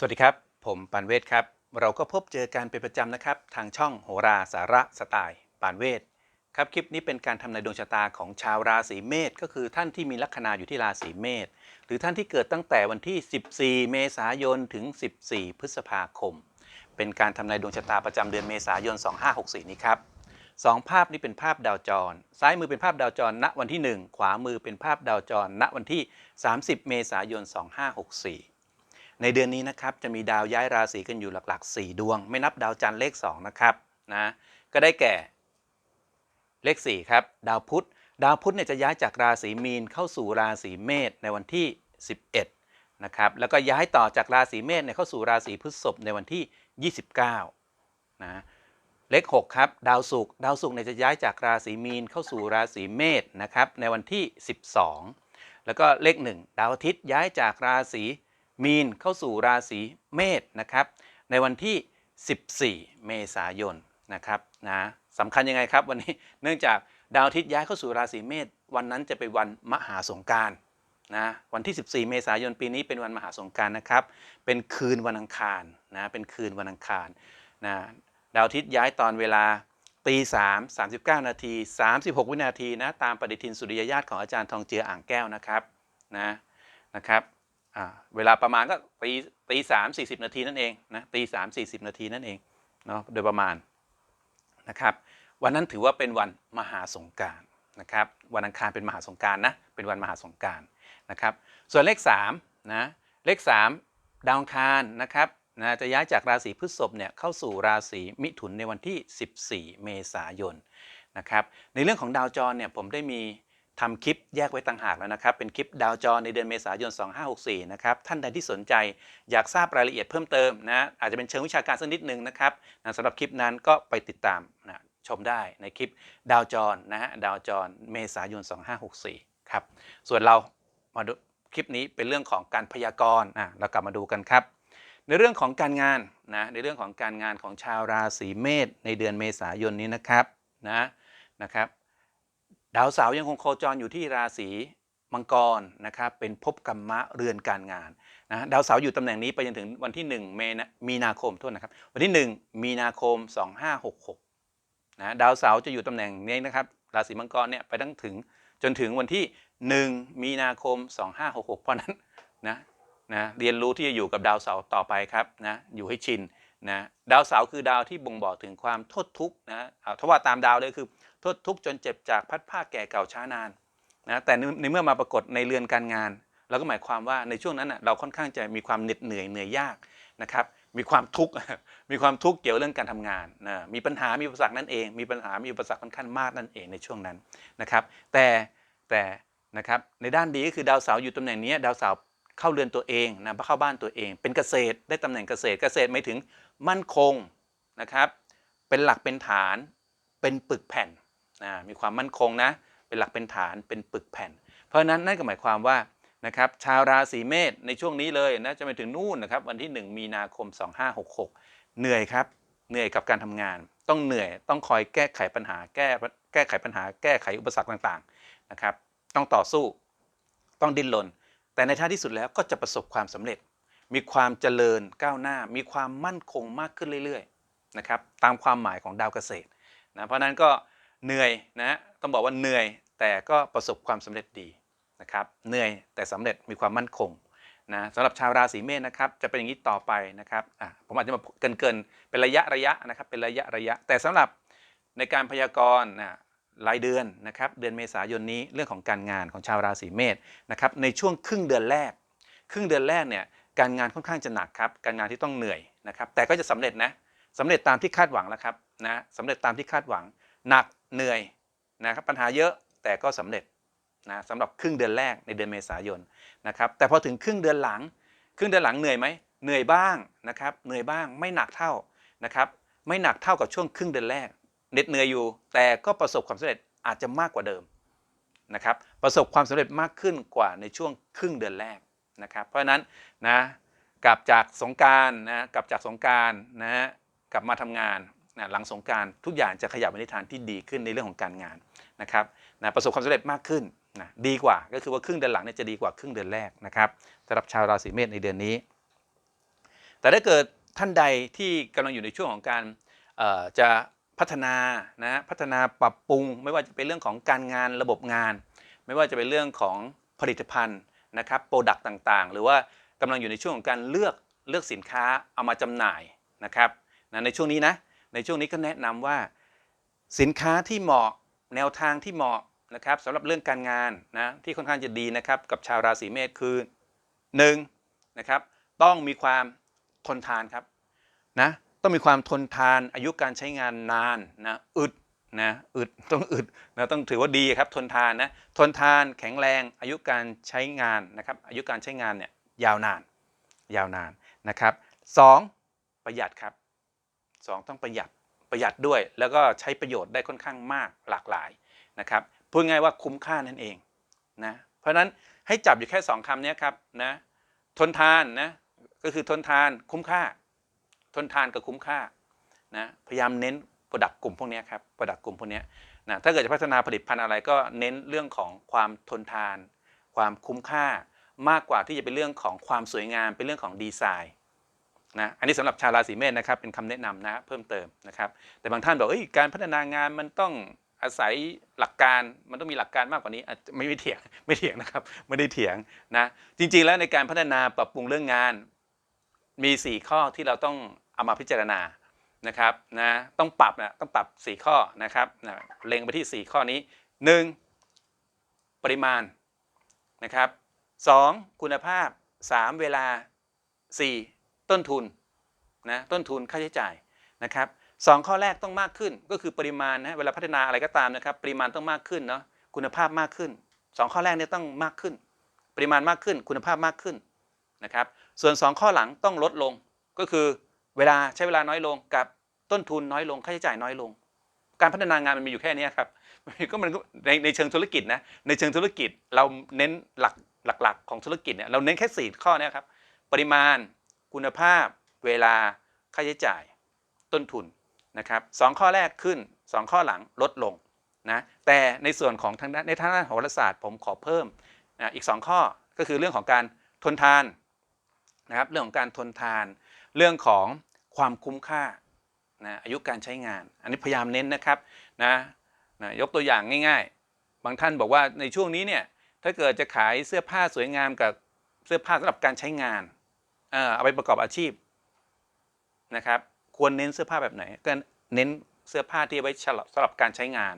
สวัสดีครับ ผมปานเวทครับ เราก็พบเจอกันเป็นประจำนะครับ ทางช่องโหราสาระสไตล์ปานเวทครับคลิปนี้เป็นการทำนายดวงชะตาของชาวราศีเมษก็คือท่านที่มีลัคนาอยู่ที่ราศีเมษหรือท่านที่เกิดตั้งแต่วันที่ 14 เมษายนถึง 14 พฤษภาคม เป็นการทำนายดวงชะตาประจำเดือนเมษายน 2564 นี้ครับสองภาพนี้เป็นภาพดาวจร ซ้ายมือเป็นภาพดาวจร ณวันที่ 1 ขวามือเป็นภาพดาวจร ณวันที่ 30 เมษายน 2564 ในเดือนนี้นะครับจะมีดาวย้ายราศีกันอยู่หลักๆ 4 ดวง ไม่นับดาวจันทร์เลข2นะครับนะก็ได้แก่เลข4ครับดาวพุธดาวพุธเนี่ยจะย้ายจากราศีมีนเข้าสู่ราศีเมษในวันที่ 11นะครับแล้วก็ย้ายต่อจากราศีเมษเนี่ยเข้าสู่ราศีพฤษภในวันที่ 29นะเลข6ครับดาวศุกร์ดาวศุกร์เนี่ยจะย้ายจากราศีมีนเข้าสู่ราศีเมษนะครับในวันที่ 12 แล้วก็เลข 1 ดาวอาทิตย์ย้ายจากราศี มีนเข้าสู่ราศีเมษนะครับ ในวันที่ 14 เมษายนนะครับนะสำคัญยังไงครับวันนี้เนื่องจากดาวอาทิตย์ย้ายเข้าสู่ราศีเมษวันนั้นจะเป็นวันมหาสงการนะวันที่ 14 เมษายนปีนี้เป็นวันมหาสงการนะครับ เป็นคืนวันอังคารนะเป็นคืนวันอังคารนะดาวอาทิตย์ย้ายตอนเวลาตีสามสามสิบเก้านาทีสามสิบหกวินาทีนะตามปฏิทินสุริยญาตของอาจารย์ทองเจืออ่างแก้วนะครับนะนะครับ เวลาประมาณก็ตีตีสามสี่สิบนาทีนั่นเองนะตีสามสี่สิบนาทีนั่นเองเนาะโดยประมาณนะครับ วันนั้นถือว่าเป็นวันมหาสงการนะครับ วันอังคารเป็นมหาสงการนะเป็นวันมหาสงการนะครับ ส่วนเลข3นะเลข 3 ดาวอังคารนะครับนะจะย้ายจากราศีพฤษภเนี่ยเข้าสู่ราศีมิถุนในวันที่ 14 เมษายนนะครับ ในเรื่องของดาวจรเนี่ยผมได้มี ทำคลิปแยกไว้ต่างหากแล้วนะครับ เป็นคลิปดาวจรในเดือนเมษายน 2564 นะครับ ท่านใดที่สนใจอยากทราบรายละเอียดเพิ่มเติมนะ อาจจะเป็นเชิงวิชาการสักนิดนึงนะครับนะสำหรับคลิปนั้นก็ไปติดตามนะชมได้ในคลิปดาวจรนะฮะดาวจรเมษายน 2564 ครับ ส่วนเรามาดูคลิปนี้เป็นเรื่องของการพยากรณ์อะเรากลับมาดูกันครับ ในเรื่องของการงานนะในเรื่องของการงานของชาวราศีเมษในเดือนเมษายนนี้นะครับนะนะครับ ดาวเสาร์ยังคงโคจรอยู่ที่ราศีมังกรนะครับเป็นภพกรรมะเรือนการงานนะดาวเสาร์อยู่ตำแหน่งนี้ไปจนถึงวันที่1เมษมีนาคมโทษนะครับ วันที่ 1 มีนาคม 2566นะดาวเสาร์จะอยู่ตำแหน่งนี้นะครับราศีมังกรเนี่ยไปตั้งถึงจนถึงวันที่ 1 มีนาคม 2566 เพราะนั้นนะนะเรียนรู้ที่จะอยู่กับดาวเสาร์ต่อไปครับนะอยู่ให้ชินนะดาวเสาร์คือดาวที่บ่งบอกถึงความทดทุกข์นะเอาถ้าว่าตามดาวเลยคือ ทดทุกข์จนเจ็บจากพัดผ้าแก่เก่าช้านานนะแต่ในเมื่อมาปรากฏในเรือนการงานเราก็หมายความว่าในช่วงนั้นนะเราค่อนข้างจะมีความเหน็ดเหนื่อยเหนื่อยยากนะครับมีความทุกข์มีความทุกข์เกี่ยวเรื่องการทำงานนะมีปัญหามีอุปสรรคนั่นเอง มีปัญหามีอุปสรรคค่อนข้างมากนั่นเองในช่วงนั้นนะครับ แต่แต่นะครับในด้านดีก็คือดาวเสาร์อยู่ตำแหน่งนี้ดาวเสาร์เข้าเรือนตัวเองนะเข้าบ้านตัวเอง เป็นเกษตรได้ตำแหน่งเกษตรเกษตรหมายถึงมั่นคงนะครับ เป็นหลักเป็นฐานเป็นปึกแผ่น นะมีความมั่นคงนะ เป็นหลักเป็นฐานเป็นปึกแผ่น เพราะฉะนั้นนั่นก็หมายความว่านะครับชาวราศีเมษในช่วงนี้เลยนะจะไปถึงนู่นนะครับวันที่ 1 มีนาคม 2566 เหนื่อยครับเหนื่อยกับการทำงาน ต้องเหนื่อยต้องคอยแก้ไขปัญหาแก้แก้ไขปัญหา แก้ไขอุปสรรคต่างๆนะครับต้องต่อสู้ต้องดิ้นรนแต่ในท้ายที่สุดแล้วก็จะประสบความสำเร็จ มีความเจริญก้าวหน้า มีความมั่นคงมากขึ้นเรื่อยๆนะครับตามความหมายของดาวเกษตรนะเพราะนั้นก็ เหนื่อยนะต้องบอกว่าเหนื่อยแต่ก็ประสบความสำเร็จดีนะครับเหนื่อยแต่สำเร็จมีความมั่นคงนะสำหรับชาวราศีเมษนะครับจะเป็นอย่างนี้ต่อไปนะครับอะผมอาจจะมาเกินเกินๆเป็นระยะระยะนะครับเป็นระยะระยะ แต่สำหรับในการพยากรณ์นะรายเดือนนะครับเดือนเมษายนนี้เรื่องของการงานของชาวราศีเมษนะครับในช่วงครึ่งเดือนแรก ครึ่งเดือนแรกเนี่ยการงานค่อนข้างจะหนักครับการงานที่ต้องเหนื่อยนะครับแต่ก็จะสำเร็จนะสำเร็จตามที่คาดหวังแล้วครับนะสำเร็จตามที่คาดหวัง หนักเหนื่อยนะครับปัญหาเยอะแต่ก็สำเร็จนะสำหรับครึ่งเดือนแรกในเดือนเมษายนนะครับแต่พอถึงครึ่งเดือนหลัง ครึ่งเดือนหลังเหนื่อยไหมเหนื่อยบ้างนะครับเหนื่อยบ้างไม่หนักเท่านะครับไม่หนักเท่ากับช่วงครึ่งเดือนแรกเหน็ดเหนื่อยอยู่ แต่ก็ประสบความสำเร็จอาจจะมากกว่าเดิมนะครับประสบความสำเร็จมากขึ้นกว่าในช่วงครึ่งเดือนแรกนะครับเพราะฉะนั้นนะกลับจากสงการนะกลับจากสงการนะฮะกลับมาทำงาน นะหลังสงการทุกอย่างจะขยับไปในทางที่ดีขึ้นในเรื่องของการงานนะครับนะประสบความสำเร็จมากขึ้นนะดีกว่าก็คือว่าครึ่งเดือนหลังเนี่ยจะดีกว่าครึ่งเดือนแรกนะครับสำหรับชาวราศีเมษในเดือนนี้ แต่ถ้าเกิดท่านใดที่กำลังอยู่ในช่วงของการจะพัฒนานะพัฒนาปรับปรุง ไม่ว่าจะเป็นเรื่องของการงานระบบงาน ไม่ว่าจะเป็นเรื่องของผลิตภัณฑ์นะครับโปรดักต์ต่างๆ หรือว่ากำลังอยู่ในช่วงของการเลือกเลือกสินค้าเอามาจำหน่ายนะครับนะในช่วงนี้นะ ในช่วงนี้ก็แนะนำว่า สินค้าที่เหมาะแนวทางที่เหมาะนะครับสำหรับเรื่องการงานนะที่ค่อนข้างจะดีนะครับกับชาวราศีเมษคือ1นะครับต้องมีความทนทานครับนะต้องมีความทนทานอายุการใช้งานนานนะอึดนะอึดต้องอึดนะต้องถือว่าดีครับทนทานนะทนทานแข็งแรงอายุการใช้งานนะครับอายุการใช้งานเนี่ยยาวนานยาวนานนะครับสองประหยัดครับ สองต้องประหยัดประหยัดด้วย แล้วก็ใช้ประโยชน์ได้ค่อนข้างมากหลากหลายนะครับพูดง่ายว่าคุ้มค่านั่นเองนะเพราะฉะนั้นให้จับอยู่แค่ 2คำนี้ครับนะทนทานนะก็คือทนทานคุ้มค่า ทนทานกับคุ้มค่านะพยายามเน้นโปรดักกลุ่มพวกนี้ครับโปรดักกลุ่มพวกนี้นะถ้าเกิดจะพัฒนาผลิตภัณฑ์อะไรก็เน้นเรื่องของความทนทาน ความคุ้มค่ามากกว่าที่จะเป็นเรื่องของความสวยงามเป็นเรื่องของดีไซน์ นะอันนี้สำหรับชาวราศีเมษนะครับเป็นคำแนะนำนะเพิ่มเติมนะครับ แต่บางท่านบอกเอ้ยการพัฒนางานมันต้องอาศัยหลักการมันต้องมีหลักการมากกว่านี้ไม่ไม่เถียงไม่เถียงนะครับไม่ได้เถียงนะจริง ๆ แล้วในการพัฒนาปรับปรุงเรื่องงาน มี 4 ข้อที่เราต้องเอามาพิจารณานะครับนะต้องปรับนะต้องปรับ 4 ข้อนะครับนะเล็งไปที่ 4 ข้อนี้ 1. ปริมาณนะครับ 2. คุณภาพ 3. เวลา 4. ต้นทุนนะต้นทุนค่าใช้จ่ายนะครับสองข้อแรกต้องมากขึ้นก็คือปริมาณนะเวลาพัฒนาอะไรก็ตามนะครับ ปริมาณต้องมากขึ้นเนาะคุณภาพมากขึ้นสองข้อแรกเนี่ยต้องมากขึ้น ปริมาณมากขึ้นคุณภาพมากขึ้นนะครับส่วนสองข้อหลังต้องลดลงก็คือเวลาใช้เวลาน้อยลงกับต้นทุนน้อยลงค่าใช้จ่ายน้อยลง การพัฒนางานมันมีอยู่แค่นี้ครับก็มันในในเชิงธุรกิจนะในเชิงธุรกิจเราเน้นหลักหลักๆ ของธุรกิจเนี่ยเราเน้นแค่สี่ข้อนี้ครับปริมาณ คุณภาพ เวลา ค่าใช้จ่าย ต้นทุนนะครับสองข้อแรกขึ้นสองข้อหลังลดลงนะแต่ในส่วนของทางด้านในทางด้านโหราศาสตร์ผมขอเพิ่มนะอีกสองข้อก็คือเรื่องของการทนทานนะครับเรื่องของการทนทาน เรื่องของความคุ้มค่านะอายุการใช้งาน อันนี้พยายามเน้นนะครับนะนะยกตัวอย่างง่าย ๆ บางท่านบอกว่าในช่วงนี้เนี่ยถ้าเกิดจะขายเสื้อผ้าสวยงามกับเสื้อผ้าสำหรับการใช้งาน เอาไปประกอบอาชีพนะครับ ควรเน้นเสื้อผ้าแบบไหนก็เน้นเสื้อผ้าที่เอาไว้สำหรับการใช้งาน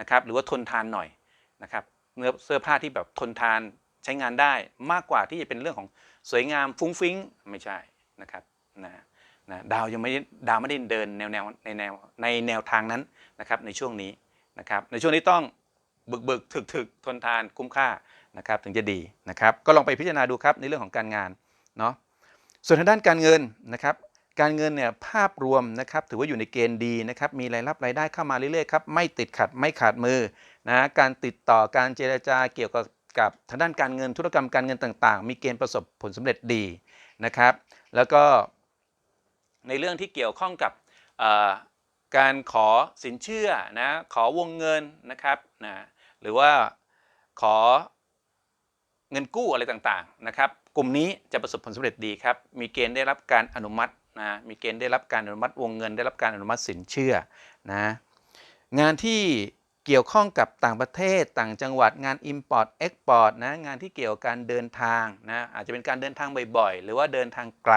นะครับ หรือว่าทนทานหน่อยนะครับเนื้อเสื้อผ้าที่แบบทนทานใช้งานได้มากกว่าที่จะเป็นเรื่องของสวยงามฟุ้งฟิ้งไม่ใช่นะครับนะนะดาวยังไม่ได้ดาวไม่ได้เดินแนวแนวในแนวในแนวทางนั้นนะครับในช่วงนี้นะครับในช่วงนี้ต้องบึกบึกถึกถึกทนทานคุ้มค่านะครับถึงจะดีนะครับ ก็ลองไปพิจารณาดูครับในเรื่องของการงานเนาะ ส่วนทางด้านการเงินนะครับการเงินเนี่ยภาพรวมนะครับถือว่าอยู่ในเกณฑ์ดีนะครับมีรายรับรายได้เข้ามาเรื่อยๆครับไม่ติดขัดไม่ขาดมือนะการติดต่อการเจรจาเกี่ยวกับกับทางด้านการเงินธุรกรรมการเงินต่างๆ มีเกณฑ์ประสบผลสำเร็จดีนะครับแล้วก็ในเรื่องที่เกี่ยวข้องกับการขอสินเชื่อนะขอวงเงินนะครับนะหรือว่าขอเงินกู้อะไรต่างๆนะครับ กลุ่มนี้จะประสบผลสำเร็จดีครับ มีเกณฑ์ได้รับการอนุมัตินะ มีเกณฑ์ได้รับการอนุมัติวงเงิน ได้รับการอนุมัติสินเชื่อนะ งานที่เกี่ยวข้องกับต่างประเทศต่างจังหวัดงาน Import Export นะงานที่เกี่ยวกับการเดินทางนะอาจจะเป็นการเดินทางบ่อยๆ หรือว่าเดินทางไกล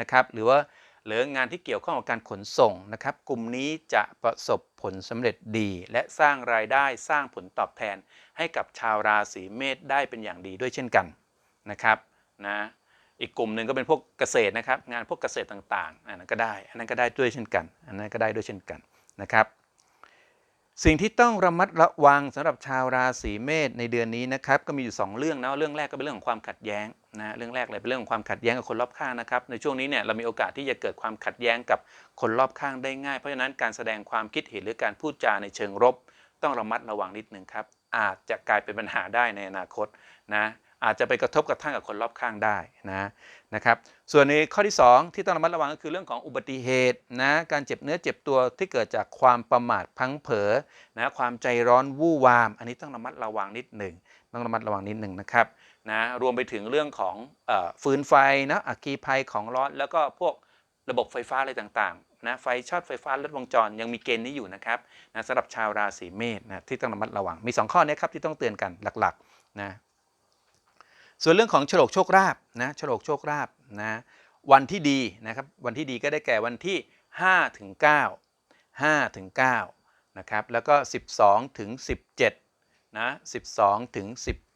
นะครับหรือว่าหรืองานที่เกี่ยวข้องกับการขนส่งนะครับ กลุ่มนี้จะประสบผลสำเร็จดี และสร้างรายได้สร้างผลตอบแทนให้กับชาวราศีเมษได้เป็นอย่างดีด้วยเช่นกันนะครับ นะอีกกลุ่มหนึ่งก็เป็นพวกเกษตรนะครับงานพวกเกษตรต่างๆอันนั้นก็ได้ อันนั้นก็ได้ด้วยเช่นกัน อันนั้นก็ได้ด้วยเช่นกันนะครับสิ่งที่ต้องระมัดระวังสำหรับชาวราศีเมษในเดือนนี้นะครับก็มีอยู่ 2 เรื่องนะเรื่องแรกก็เป็นเรื่องของความขัดแย้งนะเรื่องแรกเลยเป็นเรื่องของความขัดแย้งกับคนรอบข้างนะครับในช่วงนี้เนี่ยเรามีโอกาสที่จะเกิดความขัดแย้งกับคนรอบข้างได้ง่ายเพราะฉะนั้นการแสดงความคิดเห็นหรือการพูดจาในเชิงรบ ต้องระมัดระวังนิดนึงครับอาจจะกลายเป็นปัญหาได้ในอนาคตนะ อาจจะไปกระทบกระทั่งกับคนรอบข้างได้นะนะครับส่วนในข้อที่ 2 ที่ต้องระมัดระวังก็คือเรื่องของอุบัติเหตุนะการเจ็บเนื้อเจ็บตัวที่เกิดจากความประมาทพังเผลอนะความใจร้อนวู่วาม อันนี้ต้องระมัดระวังนิดหนึ่งต้องระมัดระวังนิดหนึ่งนะครับนะรวมไปถึงเรื่องของอฟืนไฟนะอัคคีภัยของร้อนแล้วก็พวกระบบไฟฟ้าอะไรต่างๆนะไฟช็อตไฟฟ้าลัดวงจรยังมีเกณฑ์นี้อยู่นะครับนะสำหรับชาวราศีเมษนะที่ต้องระมัดระวังมี 2 ข้อเนี้ครับที่ต้องเตือนกันหลักๆนะ ส่วนเรื่องของโฉลกโชคลาภนะโฉลกโชคลาภนะวันที่ดีนะครับวันที่ดีก็ได้แก่วันที่5ถึง9 5ถึง9นะครับแล้วก็ 12ถึง17นะ12ถึง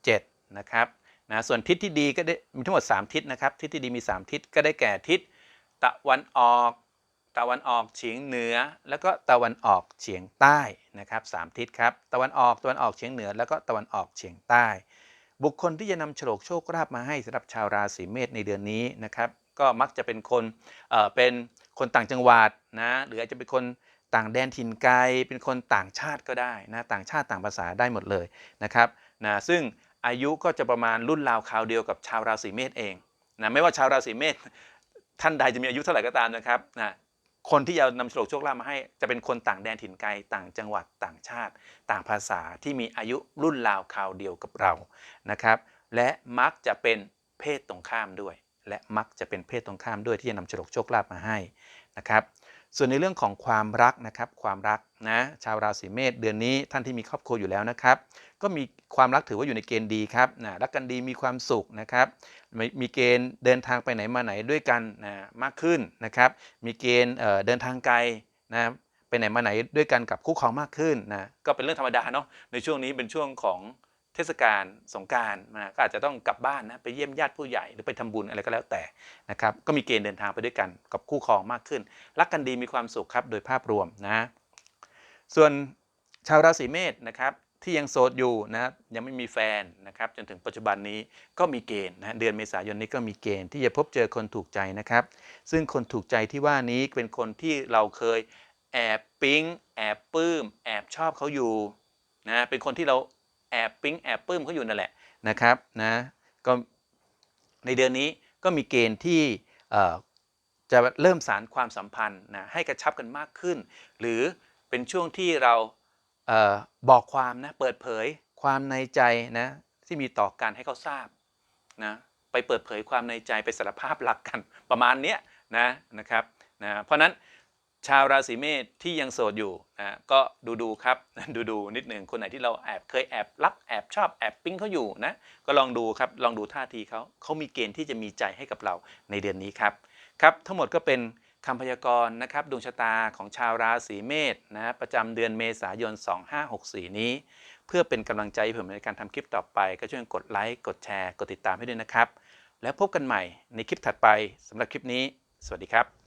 17นะครับนะส่วนทิศที่ดีก็ได้มีทั้งหมด 3 ทิศนะครับทิศที่ดีมี 3 ทิศก็ได้แก่ทิศตะวันออกตะวันออกเฉียงเหนือ แล้วก็ตะวันออกเฉียงใต้นะครับสามทิศครับตะวันออกตะวันออกเฉียงเหนือ แล้วก็ตะวันออกเฉียงใต้ บุคคลที่จะนำโฉลกโชคลาภมาให้สำหรับชาวราศีเมษในเดือนนี้นะครับ ก็มักจะเป็นคนเอ่อเป็นคนต่างจังหวัดนะหรืออาจจะเป็นคนต่างแดนถิ่นไกล เป็นคนต่างชาติก็ได้นะต่างชาติต่างภาษาได้หมดเลยนะครับนะซึ่งอายุก็จะประมาณรุ่นราวคราวเดียวกับชาวราศีเมษเองนะไม่ว่าชาวราศีเมษท่านใดจะมีอายุเท่าไหร่ก็ตามนะครับนะ คนที่จะนำโฉลกโชคลาภมาให้จะเป็นคนต่างแดนถิ่นไกลต่างจังหวัดต่างชาติ ต่างภาษาที่มีอายุรุ่นราวคราวเดียวกับเรานะครับ และมักจะเป็นเพศตรงข้ามด้วย และมักจะเป็นเพศตรงข้ามด้วยที่จะนำโฉลกโชคลาภมาให้นะครับส่วนในเรื่องของความรักนะครับความรักนะชาวราศีเมษเดือนนี้ท่านที่มีครอบครัวอยู่แล้วนะครับ ก็มีความรักถือว่าอยู่ในเกณฑ์ดีครับนะรักกันดีมีความสุขนะครับมีมีเกณฑ์เดินทางไปไหนมาไหนด้วยกันนะมากขึ้นนะครับ มีเกณฑ์เดินทางไกลนะไปไหนมาไหนด้วยกันกับคู่ครองมากขึ้นนะก็เป็นเรื่องธรรมดาเนาะในช่วงนี้เป็นช่วงของเทศกาลสงการนะก็อาจจะต้องกลับบ้านนะไปเยี่ยมญาติผู้ใหญ่หรือไปทำบุญอะไรก็แล้วแต่นะครับก็มีเกณฑ์เดินทางไปด้วยกันกับคู่ครองมากขึ้น รักกันดีมีความสุขครับโดยภาพรวมนะส่วนชาวราศีเมษนะครับ ที่ยังโสดอยู่นะครับยังไม่มีแฟนนะครับจนถึงปัจจุบันนี้ก็มีเกณฑ์นะเดือนเมษายนนี้ก็มีเกณฑ์ที่จะพบเจอคนถูกใจนะครับ ซึ่งคนถูกใจที่ว่านี้เป็นคนที่เราเคยแอบปิ๊งแอบปลื้มแอบชอบเขาอยู่นะเป็นคนที่เราแอบปิ๊งแอบปลื้มเขาอยู่นั่นแหละนะครับนะก็ในเดือนนี้ก็มีเกณฑ์ที่จะเริ่มสารความสัมพันธ์นะให้กระชับกันมากขึ้น หรือเป็นช่วงที่เรา บอกความนะเปิดเผยความในใจนะที่มีต่อกันให้เขาทราบนะไปเปิดเผยความในใจไปสารภาพรักกันประมาณเนี้ยนะนะครับนะเพราะนั้นชาวราศีเมษที่ยังโสดอยู่นะก็ดูดูครับดูดูนิดหนึ่งคนไหนที่เราแอบเคยแอบรักแอบชอบแอบปิ๊งเขาอยู่นะก็ลองดูครับลองดูท่าทีเขาเขามีเกณฑ์ที่จะมีใจให้กับเราในเดือนนี้ครับครับ ทั้งหมดก็เป็น คำพยากรณ์นะครับดวงชะตาของชาวราศีเมษนะประจำเดือนเมษายน 2564 นี้ เพื่อเป็นกำลังใจให้ผมในการทำคลิปต่อไป ก็ช่วยกดไลค์ กดแชร์ กดติดตามให้ด้วยนะครับ แล้วพบกันใหม่ในคลิปถัดไปสำหรับคลิปนี้ สวัสดีครับ